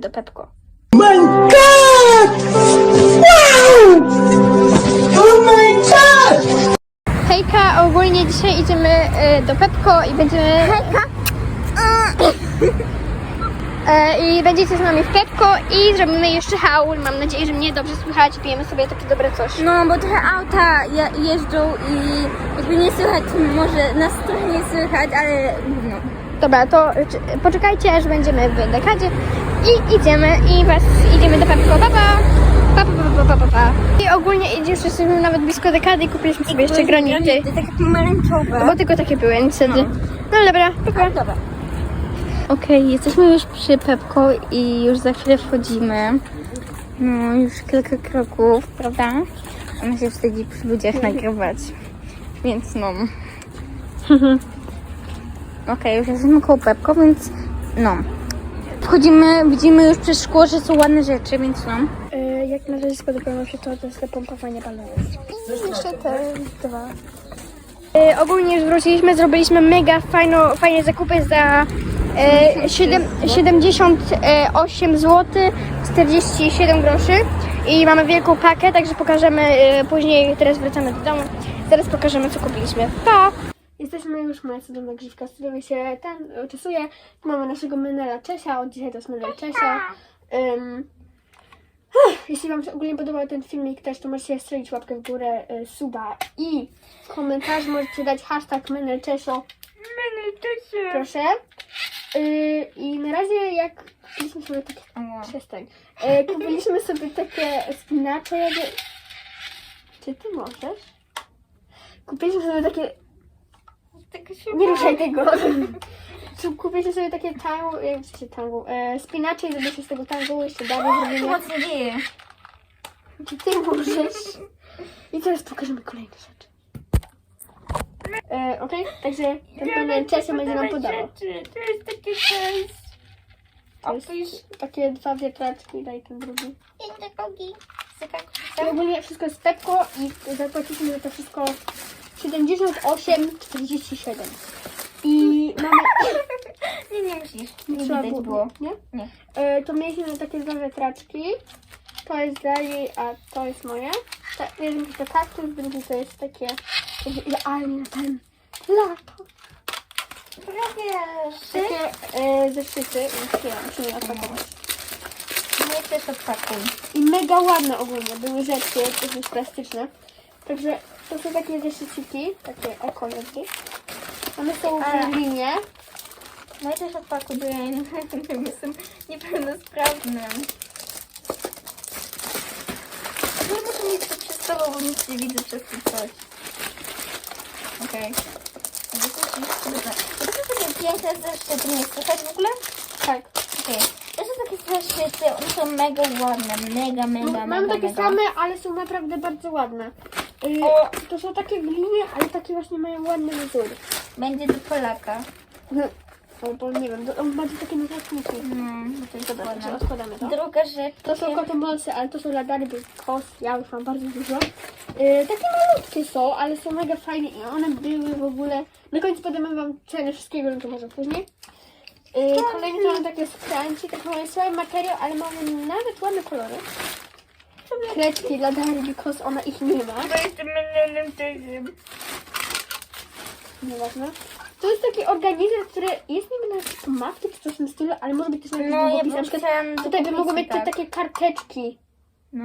do Pepko. my god! Wow! Oh my god! Hejka, ogólnie dzisiaj idziemy e, do Pepko i będziemy... Hejka! I będziecie z nami w Pepko i zrobimy jeszcze haul. Mam nadzieję, że mnie dobrze słychać. Pijemy sobie takie dobre coś. No, bo trochę auta je- jeżdżą i jakby nie słychać, może nas trochę nie słychać, ale. Dobra, to poczekajcie, aż będziemy w dekadzie i idziemy i was idziemy do Pepko. Pa, pa! Pa, pa, pa, pa, pa, pa. I ogólnie idzie, już jesteśmy nawet blisko dekady i kupiliśmy sobie jeszcze granity. To takie pomarańczowe. Bo tylko takie były, niestety. No dobra, pa. Dobra. Okej, jesteśmy już przy Pepko i już za chwilę wchodzimy. No, już kilka kroków, prawda? Ona się wstydzi przy ludziach nagrywać. Więc no. Okej, już jesteśmy koło Pepko, więc no. Wchodzimy, widzimy już przez szkło, że są ładne rzeczy, więc no. jak na razie spodobało się to, to jest to pompowanie balonów. I jeszcze te dwa. E, ogólnie już wróciliśmy, zrobiliśmy mega fajno, fajne zakupy za e, 7, 78 zł 47 groszy i mamy wielką pakę, także pokażemy e, później, teraz wracamy do domu, zaraz pokażemy co kupiliśmy. Pa! Jesteśmy już, moja cudowna grzywka studiuje się ten, e, czasuje. Tu mamy naszego menela Czesia, od dzisiaj to jest menel Czesia. Ym, jeśli Wam się ogólnie podobał ten filmik też, to możecie strzelić łapkę w górę, y, suba i w komentarzu możecie dać hashtag menelczesio, proszę. Y, I na razie jak kupiliśmy sobie takie... Przestań. Y, kupiliśmy sobie takie spinacze, jakby... Czy Ty możesz? Kupiliśmy sobie takie... Nie ruszaj tego. Czy sobie takie tango, jak w sensie tango, e, spinacze i zrobiliśmy z tego tango jeszcze dalej zrobimy. Mocno dzieje. Czy ty możesz? I teraz pokażemy kolejne rzeczy. E, Okej? Także ten pewien czasem będzie nam podawał. To jest takie coś. To jest takie dwa wiatraczki, daj ten drugi. Inne kogi. To ogólnie wszystko jest Pepko i zapłaciliśmy za to wszystko 78,47. I mamy... Nie, nie musisz. Nie Trzeba widać było. Nie? Nie. E, to mieliśmy takie dwa wiatraczki. To jest dla jej, a to jest moje. Ta, jeden to kaktus, drugi to jest takie takie idealnie na ten lato. Prawie. Takie e, zeszyty, już nie muszę je opakować. Nie też odpakuj. I mega ładne ogólnie były rzeczy, jakieś plastyczne. Także to są takie zeszyciki, takie eko jakby. One są w Ale- Berlinie. No i też odpakuj, bo ja nie wiem, jestem niepełnosprawna. Ale muszę mieć to przed sobą, bo nic nie widzę przez to coś. Okej. To jest dobra. To są takie piękne zeszyty, nie słychać w ogóle? Tak. Okej. To są takie zeszyty, one są mega ładne, mega, mega, No, Mamy mega, takie mega. same, ale są naprawdę bardzo ładne. Y, to są takie w linie, ale takie właśnie mają ładne wzory. Będzie do Polaka. No, bo nie wiem, to on bardziej takie notatniki. No, to jest Dobra, to odkładamy to. Druga rzecz. To są takie- kotomolsy, ale to są lagary kos. Ja już mam bardzo dużo. Yy, takie malutkie są, ale są mega fajne i one były w ogóle... Na końcu podamy wam cenę wszystkiego, no to może później. Yy, kolejne to mamy takie skranci, tak mamy cały materiał, ale mamy nawet ładne kolory. Kredki dla Dary, because ona ich nie ma. Bo jestem menelem też. Nieważne. To jest taki organizer, który jest niby na matki czy coś w tym stylu, ale może być też na jakiś No, ja długopis. bym Na przykład Tutaj by mogły być te tak. takie karteczki. No.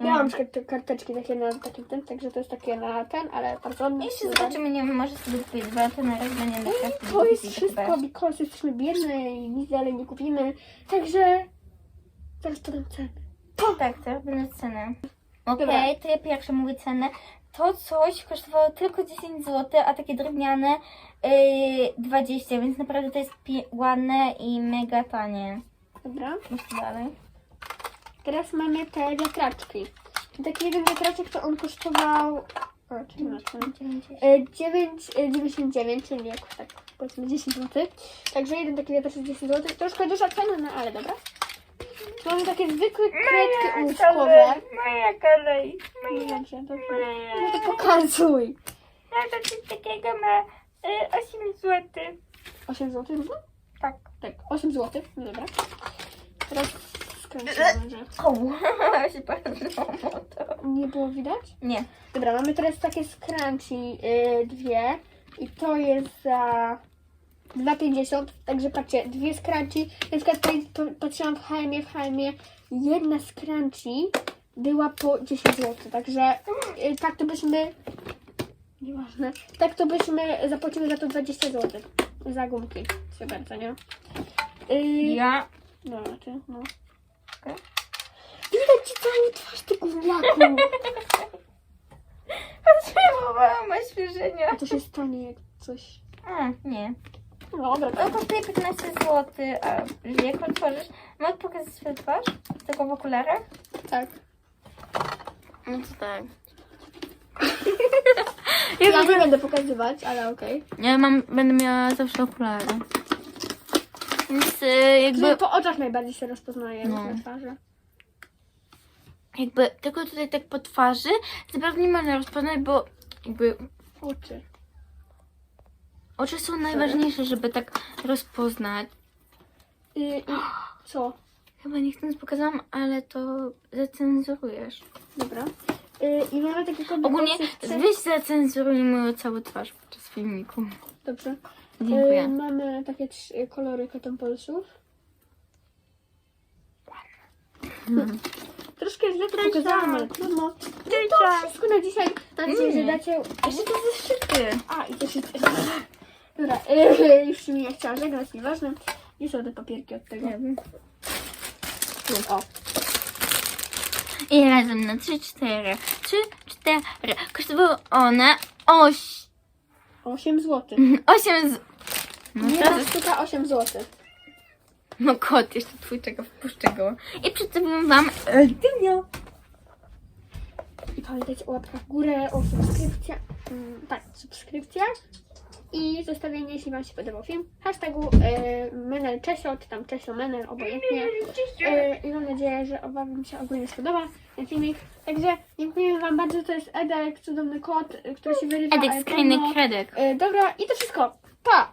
Ja mam na przykład te karteczki takie na takim tym, także to jest takie na ten, ale bardzo ładne. Jeszcze zobaczymy, nie wiem, może sobie kupić dwa, to na razie będzie na To jest wszystko, because jesteśmy biedne i nic dalej nie kupimy. Także zaraz podam cenę. Tak, teraz będę cenę. Okej, Dobra. to ja pierwsze mówię cenę. To coś kosztowało tylko 10 zł, a takie drewniane yy, 20, więc naprawdę to jest pie- ładne i mega tanie. Dobra. Jeszcze dalej. Teraz mamy te wiatraczki. Taki jeden wiatraczek to on kosztował... O, czyli na cenę. 9,99, czyli jakoś tak powiedzmy 10 zł. Także jeden taki wiatraczek 10 zł. Troszkę duża cena, no ale dobra. Tu mamy takie zwykłe kredki ołówkowe. Moja kolej. No dobrze, dobrze. No to pokazuj. No to coś takiego ma y, 8 zł. 8 zł równo? Tak. Tak, 8 zł. No dobra. Teraz skręcę może. O, się to. Nie było widać? Nie. Dobra, mamy teraz takie scrunchie yy, dwie i to jest za 2,50, także patrzcie, dwie scrunchie, na przykład tutaj patrzyłam w HM, w HM jedna scrunchie była po 10 zł, także yy, tak to byśmy, nieważne, tak to byśmy zapłacili za to 20 zł, za gumki, się bardzo, nie? Yy, Ja. no, ty, no. Okej. Widać ci całą twarz, ty gówniaku! Potrzebowałam oświeżenia. A to się stanie jak coś... A, nie. No dobra, To kosztuje 15 zł, a jak otworzysz, mogę pokazać swoją twarz? Tylko w okularach? tak. No to tak. Ja nie będę pokazywać, ale okej. Ja mam, będę miała zawsze okulary. Więc y, jakby. Po oczach najbardziej się rozpoznaje No. na twarzy. jakby tylko tutaj tak po twarzy naprawdę nie można rozpoznać, bo jakby Oczy. Oczy są najważniejsze, żeby tak rozpoznać. I, i co? Chyba nie chcąc pokazałam, ale to zacenzurujesz. Dobra. Y, I mamy takie kombinacje. Ogólnie weź zacenzuruj moją całą twarz podczas filmiku. Dobrze. Y, Dziękuję. mamy takie trzy kolory kotompolsów. Troszkę źle to pokazałam, ale trudno. No to wszystko na dzisiaj. Mam nadzieję, że dacie... Jeszcze to zeszyty. A, i to się... Dobra, y, już mi nie chciała żegnać, nieważne. Nie są te papierki od tego. O, I razem na 3, 4. 3, 4. Kosztowały one 8, 8 zł. 8 z... No Jedna teraz, sztuka 8 zł. no kot, jeszcze twój czeka, wpuszczę go. I przedstawiam wam Eldynia. I pamiętajcie o łapkach w górę, o subskrypcjach. Mm, tak, subskrypcja. I zostawienie, jeśli Wam się podobał film, hashtagu e, Menel Czesio, czy tam Czesio Menel, obojętnie. E, I mam nadzieję, że Wam się ogólnie spodoba ten filmik. Także dziękuję Wam bardzo, to jest Edek, cudowny kot, e, który się wyrywa. Edek, skrajny kredek. E, dobra, i to wszystko. Pa!